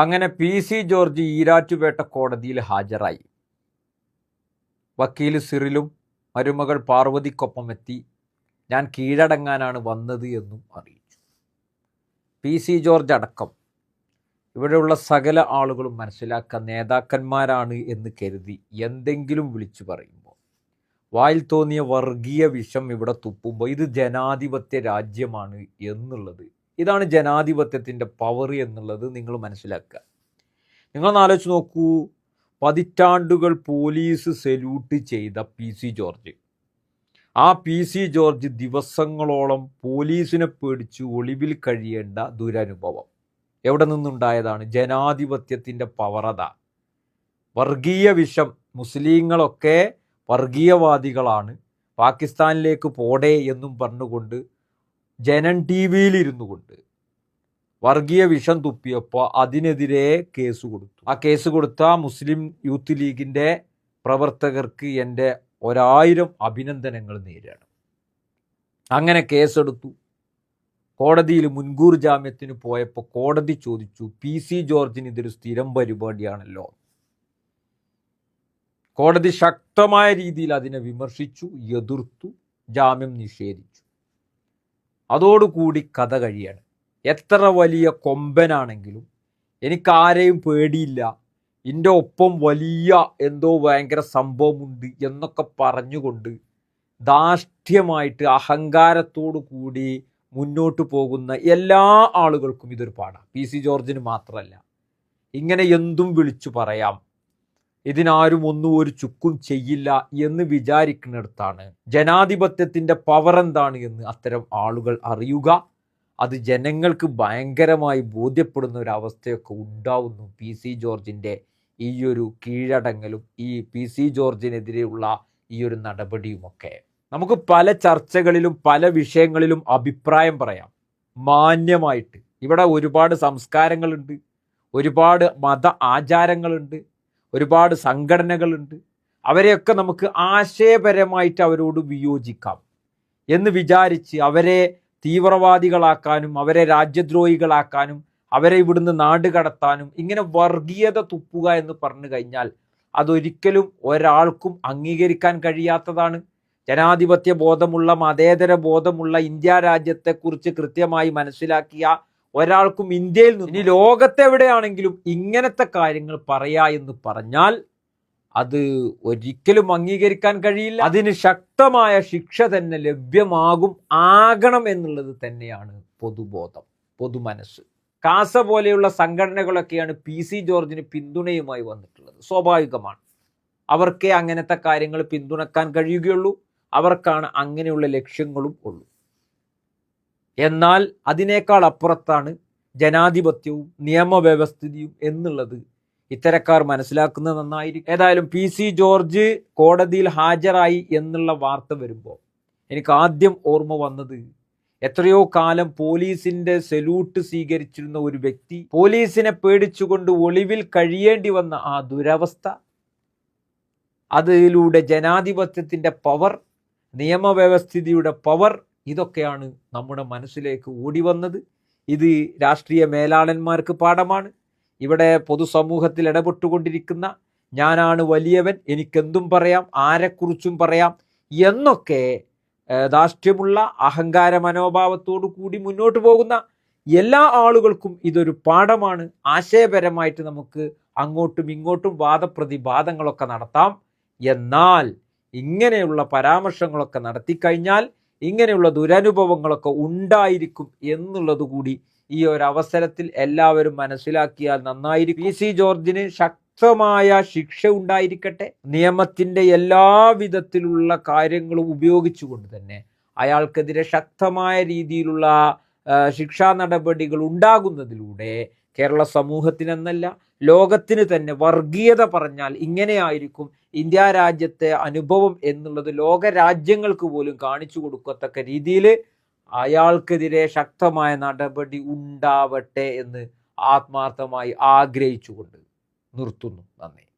അങ്ങനെ P C George Erattupetta കോടതിയിൽ ഹാജരായി. വക്കീൽ സിറിലും മരുമകൾ പാർവതിക്കൊപ്പം എത്തി. ഞാൻ കീഴടങ്ങാനാണ് വന്നത് എന്നും അറിയിച്ചു. പി സി ജോർജ് അടക്കം. ഇവിടെയുള്ള സകല ആളുകളും മനസ്സിലാക്കാൻ നേതാക്കന്മാരാണ് എന്ന് കരുതി എന്തെങ്കിലും വിളിച്ചു പറയുമ്പോൾ. വായിൽ തോന്നിയ വർഗീയ വിഷം ഇവിടെ തുപ്പുമ്പോൾ ഇത് ജനാധിപത്യ രാജ്യമാണ് എന്നുള്ളത് ഇതാണ് ജനാധിപത്യത്തിന്റെ പവർ എന്നുള്ളത് നിങ്ങൾ മനസ്സിലാക്കുക. നിങ്ങളൊന്ന് ആലോചിച്ച് നോക്കൂ. പതിറ്റാണ്ടുകൾ പോലീസ് സെല്യൂട്ട് ചെയ്ത പി സി ജോർജ്. ആ പി സി ജോർജ് ദിവസങ്ങളോളം പോലീസിനെ പേടിച്ച് ഒളിവിൽ കഴിയേണ്ട ദുരനുഭവം. എവിടെ നിന്നുണ്ടായതാണ്? ജനാധിപത്യത്തിന്റെ പവറത വർഗീയ വിഷം മുസ്ലിങ്ങളൊക്കെ വർഗീയവാദികളാണ്. പാകിസ്ഥാനിലേക്ക് പോടേ എന്നും പറഞ്ഞുകൊണ്ട് ജനൻ ടി വിയിലിരുന്നു കൊണ്ട് വർഗീയ വിഷം തുപ്പിയപ്പോൾ അതിനെതിരെ കേസ് കൊടുത്തു. ആ കേസ് കൊടുത്ത മുസ്ലിം യൂത്ത് ലീഗിന്റെ പ്രവർത്തകർക്ക് എന്റെ ഒരായിരം അഭിനന്ദനങ്ങൾ നേരിടണം അങ്ങനെ കേസെടുത്തു. കോടതിയിൽ മുൻകൂർ ജാമ്യത്തിന് പോയപ്പോൾ കോടതി ചോദിച്ചു പി. സി. ജോർജിന് ഇതൊരു സ്ഥിരം പരിപാടിയാണല്ലോ? കോടതി ശക്തമായ രീതിയിൽ അതിനെ വിമർശിച്ചു എതിർത്തു ജാമ്യം നിഷേധിച്ചു. അതോടുകൂടി കഥ കഴിയാണ്. എത്ര വലിയ കൊമ്പനാണെങ്കിലും എനിക്കാരെയും പേടിയില്ല. എന്റെ ഒപ്പം വലിയ എന്തോ ഭയങ്കര സംഭവമുണ്ട് എന്നൊക്കെ പറഞ്ഞുകൊണ്ട് ധാർഷ്ട്യമായിട്ട് അഹങ്കാരത്തോടു കൂടി മുന്നോട്ട് പോകുന്ന എല്ലാ ആളുകൾക്കും ഇതൊരു പാടാണ് പി സി ജോർജിന് മാത്രമല്ല ഇങ്ങനെ എന്തും വിളിച്ചു പറയാം. ഇതിനാരും ഒന്നും ഒരു ചുക്കും ചെയ്യില്ല എന്ന് വിചാരിക്കുന്നിടത്താണ്. ജനാധിപത്യത്തിന്റെ പവർ എന്താണ് എന്ന് അത്തരം ആളുകൾ അറിയുക. അത് ജനങ്ങൾക്ക് ഭയങ്കരമായി ബോധ്യപ്പെടുന്ന ഒരു അവസ്ഥയൊക്കെ ഉണ്ടാവുന്നു പി സി ജോർജിന്റെ ഈ ഒരു കീഴടങ്ങലും ഈ പി സി ജോർജിനെതിരെയുള്ള ഈ ഒരു നടപടിയുമൊക്കെ. നമുക്ക് പല ചർച്ചകളിലും പല വിഷയങ്ങളിലും അഭിപ്രായം പറയാം. മാന്യമായിട്ട്. ഇവിടെ ഒരുപാട് സംസ്കാരങ്ങളുണ്ട്. ഒരുപാട് മത ആചാരങ്ങളുണ്ട്. ഒരുപാട് സംഘടനകളുണ്ട്. അവരെയൊക്കെ നമുക്ക് ആശയപരമായിട്ട് അവരോട് വിയോജിക്കാം എന്ന് വിചാരിച്ച് അവരെ തീവ്രവാദികളാക്കാനും അവരെ രാജ്യദ്രോഹികളാക്കാനും അവരെ ഇവിടുന്ന് നാട് കടത്താനും ഇങ്ങനെ വർഗീയത തുപ്പുക എന്ന് പറഞ്ഞു കഴിഞ്ഞാൽ അതൊരിക്കലും ഒരാൾക്കും അംഗീകരിക്കാൻ കഴിയാത്തതാണ്. ജനാധിപത്യ ബോധമുള്ള മതേതര ബോധമുള്ള ഇന്ത്യ രാജ്യത്തെക്കുറിച്ച് കൃത്യമായി മനസ്സിലാക്കിയ ഒരാൾക്കും ഇന്ത്യയിൽ നിന്ന് ഇനി ലോകത്തെവിടെയാണെങ്കിലും ഇങ്ങനത്തെ കാര്യങ്ങൾ പറയാ എന്ന് പറഞ്ഞാൽ അത് ഒരിക്കലും അംഗീകരിക്കാൻ കഴിയില്ല. അതിന് ശക്തമായ ശിക്ഷ തന്നെ ലഭ്യമാകും ആകണം എന്നുള്ളത് തന്നെയാണ് പൊതുബോധം പൊതുമനസ്സ്. കാസ പോലെയുള്ള സംഘടനകളൊക്കെയാണ് പി സി ജോർജിന് പിന്തുണയുമായി വന്നിട്ടുള്ളത്. സ്വാഭാവികമാണ്. അവർക്കേ അങ്ങനത്തെ കാര്യങ്ങൾ പിന്തുണക്കാൻ കഴിയുകയുള്ളൂ. അവർക്കാണ് അങ്ങനെയുള്ള ലക്ഷ്യങ്ങളും ഉള്ളൂ. എന്നാൽ അതിനേക്കാൾ അപ്പുറത്താണ് ജനാധിപത്യവും നിയമവ്യവസ്ഥിതിയും എന്നുള്ളത്. ഇത്തരക്കാർ മനസ്സിലാക്കുന്നത് നന്നായിരിക്കും. ഏതായാലും പി സി ജോർജ് കോടതിയിൽ ഹാജരായി എന്നുള്ള വാർത്ത വരുമ്പോൾ എനിക്ക് ആദ്യം ഓർമ്മ വന്നത് എത്രയോ കാലം പോലീസിന്റെ സെല്യൂട്ട് സ്വീകരിച്ചിരുന്ന ഒരു വ്യക്തി പോലീസിനെ പേടിച്ചുകൊണ്ട് ഒളിവിൽ കഴിയേണ്ടി വന്ന ആ ദുരവസ്ഥ അതിലൂടെ ജനാധിപത്യത്തിന്റെ പവർ നിയമവ്യവസ്ഥിതിയുടെ പവർ ഇതൊക്കെയാണ് നമ്മുടെ മനസ്സിലേക്ക് ഓടി വന്നത്. ഇത് രാഷ്ട്രീയ മേലാളന്മാർക്ക് പാഠമാണ്. ഇവിടെ പൊതുസമൂഹത്തിൽ ഇടപെട്ടുകൊണ്ടിരിക്കുന്ന ഞാനാണ് വലിയവൻ എനിക്കെന്തും പറയാം ആരെക്കുറിച്ചും പറയാം എന്നൊക്കെ ധാർഷ്ട്യമുള്ള അഹങ്കാര മനോഭാവത്തോടു കൂടി മുന്നോട്ട് പോകുന്ന എല്ലാ ആളുകൾക്കും ഇതൊരു പാഠമാണ്. ആശയപരമായിട്ട് നമുക്ക് അങ്ങോട്ടും ഇങ്ങോട്ടും വാദപ്രതിവാദങ്ങളൊക്കെ നടത്താം. എന്നാൽ ഇങ്ങനെയുള്ള പരാമർശങ്ങളൊക്കെ നടത്തിക്കഴിഞ്ഞാൽ ഇങ്ങനെയുള്ള ദുരനുഭവങ്ങളൊക്കെ ഉണ്ടായിരിക്കും എന്നുള്ളത് കൂടി ഈ ഒരു അവസരത്തിൽ എല്ലാവരും മനസ്സിലാക്കിയാൽ നന്നായിരിക്കും. പി സി ജോർജിന് ശക്തമായ ശിക്ഷ ഉണ്ടായിരിക്കട്ടെ. നിയമത്തിന്റെ എല്ലാ വിധത്തിലുള്ള കാര്യങ്ങളും ഉപയോഗിച്ചുകൊണ്ട് തന്നെ അയാൾക്കെതിരെ ശക്തമായ രീതിയിലുള്ള ശിക്ഷാ നടപടികൾ ഉണ്ടാകുന്നതിലൂടെ കേരള സമൂഹത്തിനെന്നല്ല ലോകത്തിന് തന്നെ വർഗീയത പറഞ്ഞാൽ ഇങ്ങനെയായിരിക്കും. ഇന്ത്യ രാജ്യത്തെ അനുഭവം എന്നുള്ളത് ലോക രാജ്യങ്ങൾക്ക് പോലും കാണിച്ചു കൊടുക്കത്തക്ക രീതിയിൽ അയാൾക്കെതിരെ ശക്തമായ നടപടി ഉണ്ടാവട്ടെ എന്ന് ആത്മാർത്ഥമായി ആഗ്രഹിച്ചുകൊണ്ട് നിർത്തുന്നു. നന്ദി.